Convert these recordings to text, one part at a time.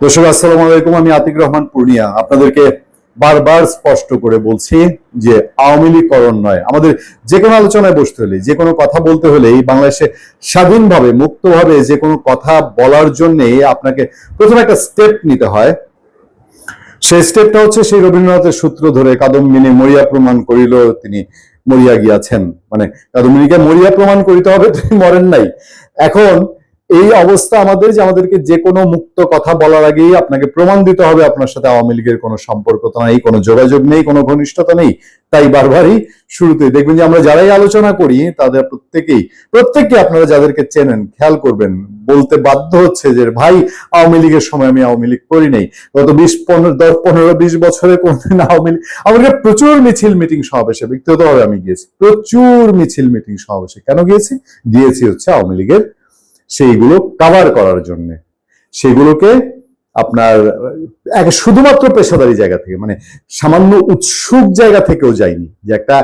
দর্শক, আসসালামু আলাইকুম, আমি আতিক রহমান পূর্ণিয়া। আপনাদেরকে বারবার স্পষ্ট করে বলছি যে আওয়ামী লীগকরণ নয়। আমাদের যে কোনো আলোচনায় বসতে হলে, যে কোনো কথা বলতে হলে এই বাংলাদেশে স্বাধীনভাবে, মুক্তভাবে যে কোনো কথা বলার জন্য আপনাকে প্রথমে একটা স্টেপ নিতে হয়। সেই স্টেপটা হচ্ছে সেই রবীন্দ্রনাথের সূত্র ধরে কাদম্বিনী মরিয়া প্রমাণ করিল তিনি মরিয়া গিয়াছেন। মানে কাদম্বিনীকে মরিয়া প্রমাণ করিতে হবে, তিনি মরেন নাই। এখন এই অবস্থা আমাদের যে আমাদেরকে যে কোনো মুক্ত কথা বলার আগেই আপনাকে প্রমাণ দিতে হবে আপনার সাথে আওয়ামী লীগের কোনো সম্পর্ক তো নেই, কোনো যোগাযোগ নেই, কোনো ঘনিষ্ঠতা নেই। তাই বারবারই শুরুতে দেখবেন যে আমরা যারাই আলোচনা করি, তাদের প্রত্যেকেই, প্রত্যেককে আপনারা যাদেরকে চেনেন, খেয়াল করবেন, বলতে বাধ্য হচ্ছে যে ভাই, আওয়ামী লীগের সময় আমি আওয়ামী লীগ করি নাই। গত বিশ, পনেরো, দশ, পনেরো, বিশ বছরে কোনদিন আওয়ামী লীগ আমাকে প্রচুর মিছিল, মিটিং সমাবেশে ব্যক্তিগতভাবে আমি গিয়েছি, প্রচুর মিছিল, মিটিং সমাবেশে। কেন গিয়েছি? গিয়েছি হচ্ছে আওয়ামী লীগের সেইগুলো কাভার করার জন্য। সেগুলোকে আপনার এক শুধুমাত্র পেশাদারি জায়গা থেকে মানে সামান্য উৎসুক জায়গা থেকেও যায়নি যে একটা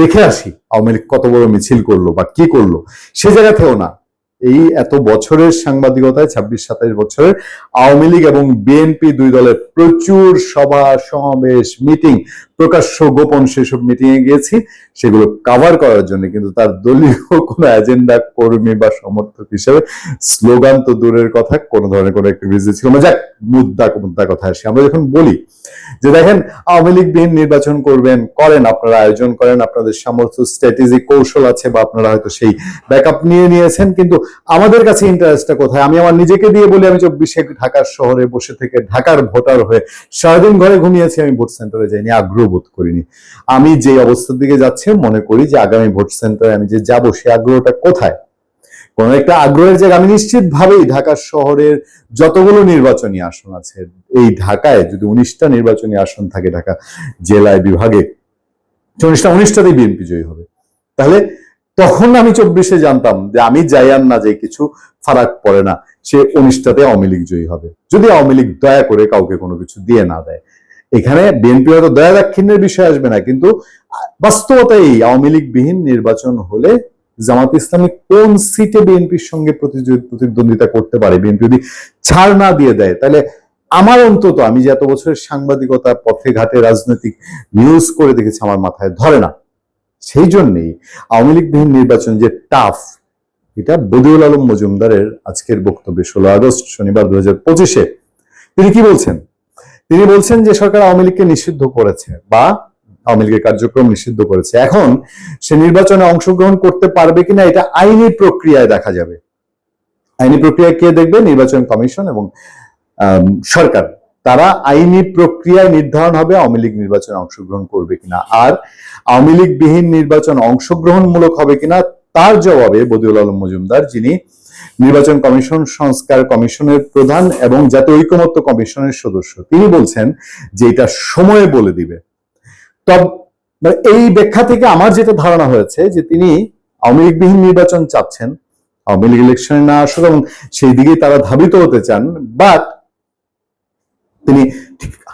দেখে আসি, আওয়ামী লীগ কত বড় মিছিল করল বা কি করল, সে জায়গা থেকেও না। এই এত বছরের সাংবাদিকতায়, ছাব্বিশ, সাতাইশ বছরের আওয়ামী লীগ এবং বিএনপি দুই দলের প্রচুর সভা, সমাবেশ, মিটিং, প্রকাশ্য গোপন সেসব মিটিং এ গিয়েছি। সেগুলো কাভার করার জন্য কিন্তু তার দলীয় কোনো এজেন্ডা কর্মী বা সমর্থক হিসেবে স্লোগান তো দূরের কথা, কোনো ধরনের কোনো অ্যাক্টিভিটি ছিল যাক, মুদ্রা মুদ্রা কথা আসি। আমরা যখন বলি যে দেখেন, আওয়ামী লীগ বিহীন নির্বাচন করবেন, করেন, আপনারা আয়োজন করেন, আপনাদের সামর্থ্য স্ট্র্যাটেজি কৌশল আছে বা আপনারা হয়তো সেই ব্যাকআপ নিয়ে নিয়েছেন, কিন্তু আমাদের কাছে ইন্টারেস্টটা কোথায়? আমি আমার নিজেকে দিয়ে বলি, আমি চব্বিশে ঢাকার শহরে বসে থেকে ঢাকার ভোটার হয়ে সারাদিন ঘরে ঘুমিয়েছি, আমি ভোট সেন্টারে যাইনি, আগ্রহ বোধ করিনি। আমি যে অবস্থার দিকে যাচ্ছি, মনে করি যে আগামী ভোট সেন্টারে আমি যে যাব, সে আগ্রহটা কোথায়? কোন একটা আগ্রহের জায়গা, আমি নিশ্চিত ভাবেই ঢাকা শহরের যতগুলো নির্বাচনী আসন আছে, এই ঢাকায় যদি উনিশটা নির্বাচনী আসন থাকে ঢাকা জেলায় বিভাগে উনিশটা, উনিশটাতেই বিএনপি জয়ী হবে। তাহলে তখন আমি চব্বিশে জানতাম যে আমি যাই আর না যাই কিছু ফারাক পড়ে না। সে উনিশটাতে আওয়ামী লীগ জয়ী হবে। যদি আওয়ামী লীগ দয়া করে কাউকে কোনো কিছু দিয়ে না দেয়। এখানে বিএনপি হয়তো দয়া দাক্ষিণ্যের বিষয় আসবে না, কিন্তু বাস্তবতাই আওয়ামী লীগ বিহীন নির্বাচন হলে জামাত ইসলামী কোন সিটে বিএনপির সঙ্গে প্রতিদ্বন্দ্বিতা করতে পারে? বিএনপি যদি ছাড় না দিয়ে দেয়, তাহলে আমার অন্তত আমি যে এত বছরের সাংবাদিকতা পথে ঘাটে রাজনৈতিক নিউজ করে দেখেছি, আমার মাথায় ধরে না। সেই জন্যেই আওয়ামী লীগ বিহীন নির্বাচন যে টাফ এটা বদিউল আলম মজুমদারের আজকের বক্তব্যে ষোলো আগস্ট, শনিবার দু হাজার পঁচিশে। তিনি কি বলছেন? তিনি বলছেন যে সরকার আওয়ামী লীগকে নিষিদ্ধ করেছে বা আওয়ামী লীগের কার্যক্রম নিষিদ্ধ করেছে। এখন সে নির্বাচনে অংশগ্রহণ করতে পারবে কিনা এটা আইনি প্রক্রিয়ায় দেখা যাবে। আইনি প্রক্রিয়ায় কে দেখবে? নির্বাচন কমিশন এবং সরকার। তারা আইনি প্রক্রিয়ায় নির্ধারণ হবে আওয়ামী লীগ নির্বাচনে অংশগ্রহণ করবে কিনা। আর আওয়ামী লীগ বিহীন নির্বাচন অংশগ্রহণমূলক হবে কিনা তার জবাবে বদিউল আলম মজুমদার, যিনি নির্বাচন কমিশন সংস্কার কমিশনের প্রধান এবং জাতীয় ঐকমত্য কমিশনের সদস্য, তিনি বলছেন যে এটা সময়ে বলে দিবে। তব মানে এই ব্যাখ্যা থেকে আমার যেটা ধারণা হয়েছে যে তিনি আওয়ামী লীগ বিহীন নির্বাচন চাচ্ছেন, আওয়ামী লীগ ইলেকশনে না আসুক এবং সেই দিকেই তারা ধাবিত হতে চান, বাট তিনি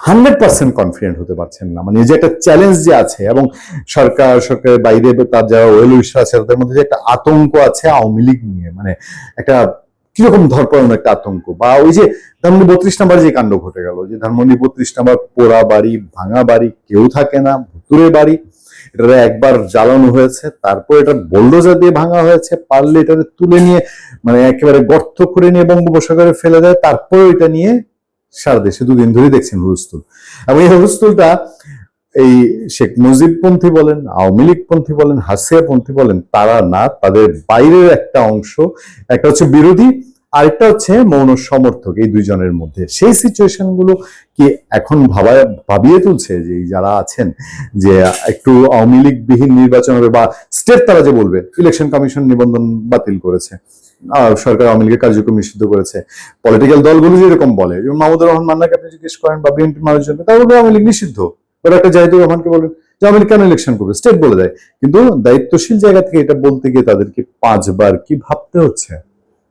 হান্ড্রেড পার্সেন্ট কনফিডেন্ট হতে পারছেন না। মানে যে একটা চ্যালেঞ্জ যে আছে এবং সরকার, সরকারের বাইরে তার যারা ওয়েল উইশার আছে, তাদের মধ্যে যে একটা আতঙ্ক আছে আওয়ামী লীগ নিয়ে। মানে একটা কীরকম ধরপড়ানো একটা আতঙ্ক? বা ওই যে ধানমন্ডি বত্রিশ নাম্বার যে কাণ্ড ঘটে গেল, যে ধানমন্ডি বত্রিশ নাম্বার পোড়া বাড়ি, ভাঙা বাড়ি, কেউ থাকে না ভুতুরে বাড়ি এটা একবার জ্বালানো হয়েছে, তারপর এটা বোল্ডোজার দিয়ে ভাঙা হয়েছে, পারলে এটা তুলে নিয়ে মানে একেবারে গর্ত করে নিয়ে বঙ্গোপসাগরে ফেলে দেয়, তারপর এটা নিয়ে সারা দেশে দুদিন ধরে দেখছেন হুলস্থুল। এবং এই হুলস্থুলটা এই শেখ মুজিব পন্থী বলেন, আওয়ামী লীগ পন্থী বলেন হাসিয়া পন্থী বলেন, তারা না, তাদের বাইরের একটা অংশ, একটা হচ্ছে বিরোধী আরেকটা হচ্ছে মৌন সমর্থক, এই দুইজনের মধ্যে। সেই সিচুয়েশনগুলো কি এখন ভাবা, ভাবিয়ে তুলছে যে যারা আছেন, যে একটু আওয়ামী লীগ বিহীন নির্বাচন হবে বা স্টেট তারা যে বলবে ইলেকশন কমিশন নিবন্ধন বাতিল করেছে সরকার আওয়ামী লীগের কার্যক্রম নিষিদ্ধ করেছে পলিটিক্যাল দলগুলো যেরকম বলে, যেমন মাহমুদুর রহমান মান্নাকে আপনি জিজ্ঞেস করেন বা বিএনপি মানুষজনকে তারা বলবে আওয়ামী লীগ নিষিদ্ধ। ওরা একটা জাহিদুর রহমানকে বলেন যে আওয়ামী লীগ কেন ইলেকশন করবে? স্টেট বলে দেয়। কিন্তু দায়িত্বশীল জায়গা থেকে এটা বলতে গিয়ে তাদেরকে পাঁচবার কি ভাবতে হচ্ছে?